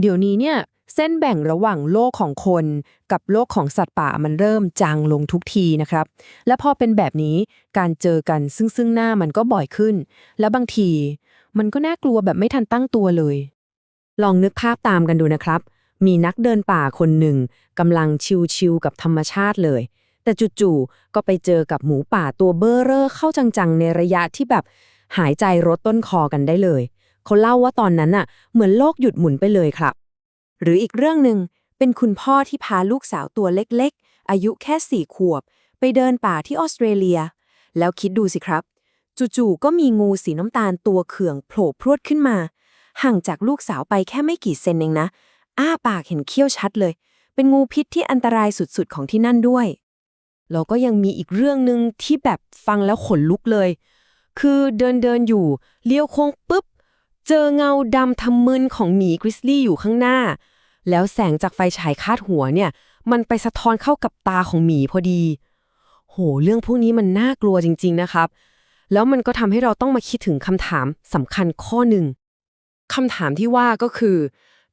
เดี๋ยวนี้เนี่ยเส้นแบ่งระหว่างโลกของคนกับโลกของสัตว์ป่ามันเริ่มจางลงทุกทีนะครับ และพอเป็นแบบนี้การเจอกันซึ่งซึ่งหน้ามันก็บ่อยขึ้น แล้วบางที มันก็น่ากลัวแบบไม่ทันตั้งตัวเลย ลองนึกภาพตามกันดูนะครับ มีนักเดินป่าคนหนึ่งกำลังชิวๆกับธรรมชาติเลย แต่จู่ๆก็ไปเจอกับหมูป่าตัวเบ้อเร่อเข้าจังๆในระยะที่แบบหายใจรดต้นคอกันได้เลย เขาเล่าว่าตอนนั้นน่ะ เหมือนโลกหยุดหมุนไปเลยครับ หรืออีกเรื่องหนึ่งเป็นคุณพ่อที่พาลูกสาวตัวเล็กๆ อายุแค่สี่ขวบ ไปเดินป่าที่ออสเตรเลีย แล้วคิดดูสิครับ จู่ๆก็มีงูสีน้ำตาลตัวเขื่องโผล่พรวดขึ้นมา ห่างจากลูกสาวไปแค่ไม่กี่เซนเองนะ อ้าปากเห็นเขี้ยวชัดเลย เป็นงูพิษที่อันตรายสุดๆของที่นั่นด้วยแล้วก็ยังมีอีกเรื่องหนึ่งที่แบบฟังแล้วขนลุกเลย คือเดินเดินๆอยู่ เลี้ยวโค้งปุ๊บ เจอเงาดำทำมึนของหมีกริซลี่อยู่ข้างหน้า แล้วแสงจากไฟฉายคาดหัวเนี่ย มันไปสะท้อนเข้ากับตาของหมีพอดี โห เรื่องพวกนี้มันน่ากลัวจริง ๆ นะครับ แล้วมันก็ทำให้เราต้องมาคิดถึงคำถามสำคัญข้อหนึ่งคำถามที่ว่าก็คือ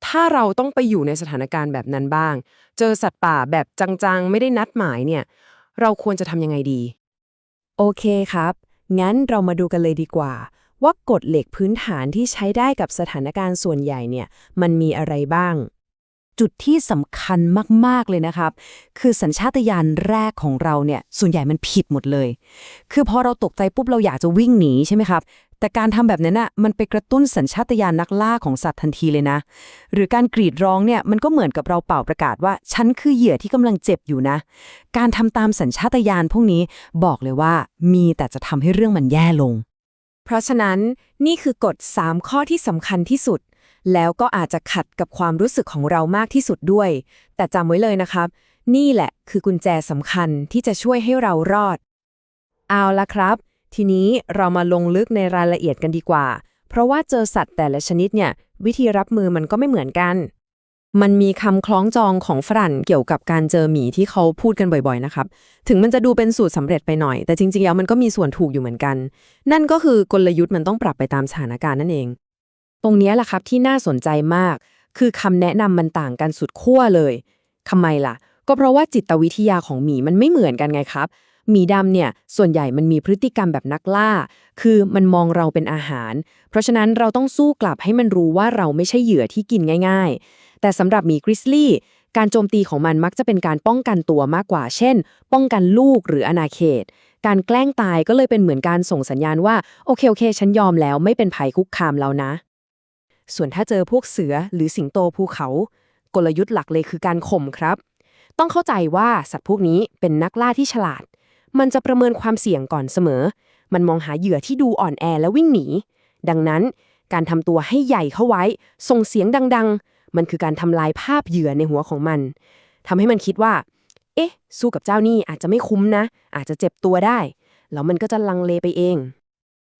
ถ้าเราต้องไปอยู่ในสถานการณ์แบบนั้นบ้าง เจอสัตว์ป่าแบบจังๆ ไม่ได้นัดหมายเนี่ย เราควรจะทำยังไงดี โอเคครับ งั้นเรามาดูกันเลยดีกว่า ว่ากฎเหล็กพื้นฐานที่ใช้ได้กับสถานการณ์ส่วนใหญ่เนี่ยมันมีอะไรบ้าง จุดที่สำคัญมาก ๆ เลยนะครับ คือสัญชาตญาณแรกของเราเนี่ยส่วนใหญ่มันผิดหมดเลย คือพอเราตกใจปุ๊บเราอยากจะวิ่งหนีใช่ไหมครับแต่การทำแบบนั้นน่ะมันไปกระตุ้นสัญชาตญาณนักล่าของสัตว์ทันทีเลยนะ หรือการกรีดร้องเนี่ยมันก็เหมือนกับเราเป่าประกาศว่า ฉันคือเหยื่อที่กำลังเจ็บอยู่นะ การทำตามสัญชาตญาณพวกนี้บอกเลยว่ามีแต่จะทำให้เรื่องมันแย่ลง เพราะฉะนั้นนี่คือกฎ 3 ข้อที่สำคัญที่สุด แล้วก็อาจจะขัดกับความรู้สึกของเรามากที่สุดด้วย แต่จำไว้เลยนะครับ นี่แหละคือกุญแจสำคัญที่จะช่วยให้เรารอด เอาละครับ ทีนี้เรามาลงลึกในรายละเอียดกันดีกว่า เพราะว่าเจอสัตว์แต่ละชนิดเนี่ย วิธีรับมือมันก็ไม่เหมือนกัน มันมีคำคล้องจองของฝรั่งเกี่ยวกับการเจอหมีที่เขาพูดกันบ่อยๆนะครับ ถึงมันจะดูเป็นสูตรสำเร็จไปหน่อย แต่จริงๆแล้วมันก็มีส่วนถูกอยู่เหมือนกัน นั่นก็คือกลยุทธ์มันต้องปรับไปตามสถานการณ์นั่นเอง ตรงนี้แหละครับที่น่าสนใจมาก คือคำแนะนำมันต่างกันสุดขั้วเลยทำไมล่ะ ก็เพราะว่าจิตวิทยาของหมีมันไม่เหมือนกันไงครับหมีดำเนี่ยส่วนใหญ่มันมีพฤติกรรมแบบนักล่า คือมันมองเราเป็นอาหาร เพราะฉะนั้นเราต้องสู้กลับให้มันรู้ว่าเราไม่ใช่เหยื่อที่กินง่าย แต่สำหรับหมีกริซลี่การโจมตีของมันมักจะเป็นการป้องกันตัวมากกว่า เช่น ป้องกันลูกหรืออนาเขต การแกล้งตายก็เลยเป็นเหมือนการส่งสัญญาณว่า โอเคโอเค ฉันยอมแล้วไม่เป็นภัยคุกคามแล้วนะ ส่วนถ้าเจอพวกเสือหรือสิงโตภูเขา กลยุทธ์หลักเลยคือการข่มครับ ต้องเข้าใจว่าสัตว์พวกนี้เป็นนักล่าที่ฉลาด มันจะประเมินความเสี่ยงก่อนเสมอ มันมองหาเหยื่อที่ดูอ่อนแอและวิ่งหนี ดังนั้น การทำตัวให้ใหญ่เข้าไว้ ส่งเสียงดังๆ มันคือการทำลายภาพเหยื่อในหัวของมันทำให้มันคิดว่า เอ๊ะ สู้กับเจ้านี่อาจจะไม่คุ้มนะ อาจจะเจ็บตัวได้ แล้วมันก็จะลังเลไปเอง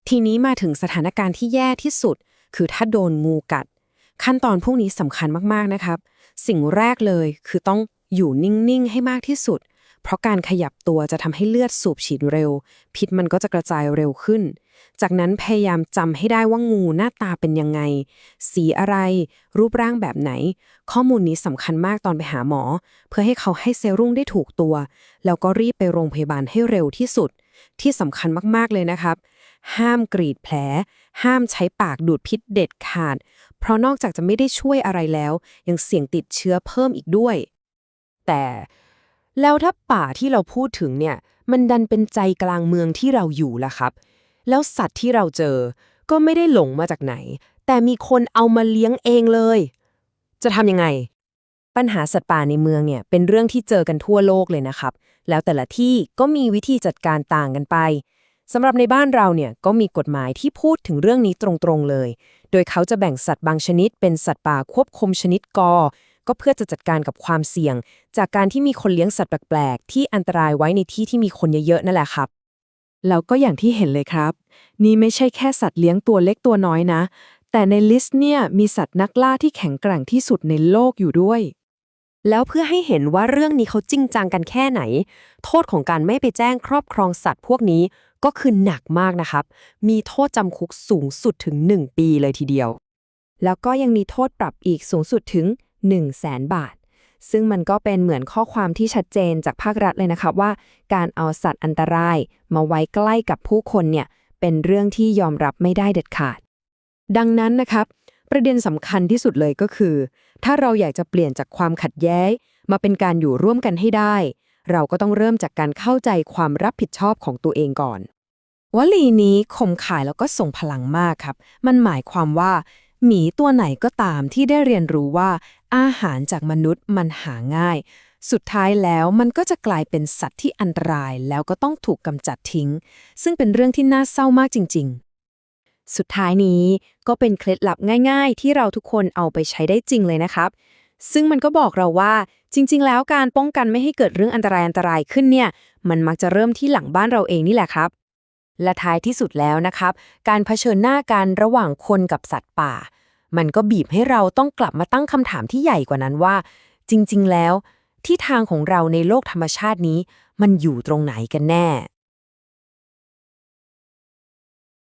ทีนี้มาถึงสถานการณ์ที่แย่ที่สุด คือถ้าโดนงูกัด ขั้นตอนพวกนี้สำคัญมากๆนะครับ สิ่งแรกเลยคือต้องอยู่นิ่ง ๆ ให้มากที่สุด เพราะการขยับตัวจะทำให้เลือดสูบฉีดเร็ว พิษมันก็จะกระจายเร็วขึ้น จากนั้นพยายามจำให้ได้ว่างูหน้าตาเป็นยังไง สีอะไร รูปร่างแบบไหน ข้อมูลนี้สำคัญมากตอนไปหาหมอ เพื่อให้เขาให้เซรุ่งได้ถูกตัว แล้วก็รีบไปโรงพยาบาลให้เร็วที่สุด ที่สำคัญมากๆเลยนะครับ ห้ามกรีดแผล ห้ามใช้ปากดูดพิษเด็ดขาด เพราะนอกจากจะไม่ได้ช่วยอะไรแล้ว ยังเสี่ยงติดเชื้อเพิ่มอีกด้วย แต่ แล้วถ้าป่าที่เราพูดถึงเนี่ย มันดันเป็นใจกลางเมืองที่เราอยู่ล่ะครับ แล้วสัตว์ที่เราเจอ ก็ไม่ได้หลงมาจากไหน แต่มีคนเอามาเลี้ยงเองเลย จะทำยังไง ปัญหาสัตว์ป่าในเมืองเนี่ย เป็นเรื่องที่เจอกันทั่วโลกเลยนะครับ แล้วแต่ละที่ก็มีวิธีจัดการต่างกันไปสำหรับในบ้านเราเนี่ยก็มีกฎหมายที่พูดถึงเรื่องนี้ตรงๆเลย โดยเขาจะแบ่งสัตว์บางชนิดเป็นสัตว์ป่าควบคุมชนิดกอ ก็เพื่อจะจัดการกับความเสี่ยง จากการที่มีคนเลี้ยงสัตว์แปลกๆ ที่อันตรายไว้ในที่ที่มีคนเยอะๆนั่นแหละครับ แล้วก็อย่างที่เห็นเลยครับ นี่ไม่ใช่แค่สัตว์เลี้ยงตัวเล็กตัวน้อยนะ แต่ในลิสต์เนี่ยมีสัตว์นักล่าที่แข็งแกร่งที่สุดในโลกอยู่ด้วย แล้วเพื่อให้เห็นว่าเรื่องนี้เขาจริงจังกันแค่ไหน โทษของการไม่ไปแจ้งครอบครองสัตว์พวกนี้ก็คือหนักมากนะครับ มีโทษจำคุกสูงสุดถึง 1 ปีเลยทีเดียว แล้วก็ยังมีโทษปรับอีกสูงสุดถึง 1 0 0 0 0แสนบาท ซึ่งมันก็เป็นเหมือนข้อความที่ชัดเจนจากภาครัฐเลยนะครับว่า การเอาสัตว์อันตรายมาไว้ใกล้กับผู้คนเนี่ยเป็นเรื่องที่ยอมรับไม่ได้เด็ดขาด ดังนั้นนะครับ ประเด็นสำคัญที่สุดเลยก็คือ ถ้าเราอยากจะเปลี่ยนจากความขัดแย้ง มาเป็นการอยู่ร่วมกันให้ได้ เราก็ต้องเริ่มจากการเข้าใจความรับผิดชอบของตัวเองก่อนวลีนี้คมขายแล้วก็ส่งพลังมากครับ มันหมายความว่า หมีตัวไหนก็ตามที่ได้เรียนรู้ว่า อาหารจากมนุษย์มันหาง่าย สุดท้ายแล้วมันก็จะกลายเป็นสัตว์ที่อันตรายแล้วก็ต้องถูกกำจัดทิ้ง ซึ่งเป็นเรื่องที่น่าเศร้ามากจริง ๆ สุดท้ายนี้ก็เป็นเคล็ดลับง่าย ๆ ที่เราทุกคนเอาไปใช้ได้จริงเลยนะครับ ซึ่งมันก็บอกเราว่าจริง ๆ แล้วการป้องกันไม่ให้เกิดเรื่องอันตรายอันตรายขึ้นเนี่ย มันมักจะเริ่มที่หลังบ้านเราเองนี่แหละครับ และท้ายที่สุดแล้วนะครับ การเผชิญหน้ากันระหว่างคนกับสัตว์ป่า มันก็บีบให้เราต้องกลับมาตั้งคำถามที่ใหญ่กว่านั้นว่า จริง ๆ แล้ว ที่ทางของเราในโลกธรรมชาตินี้ มันอยู่ตรงไหนกันแน่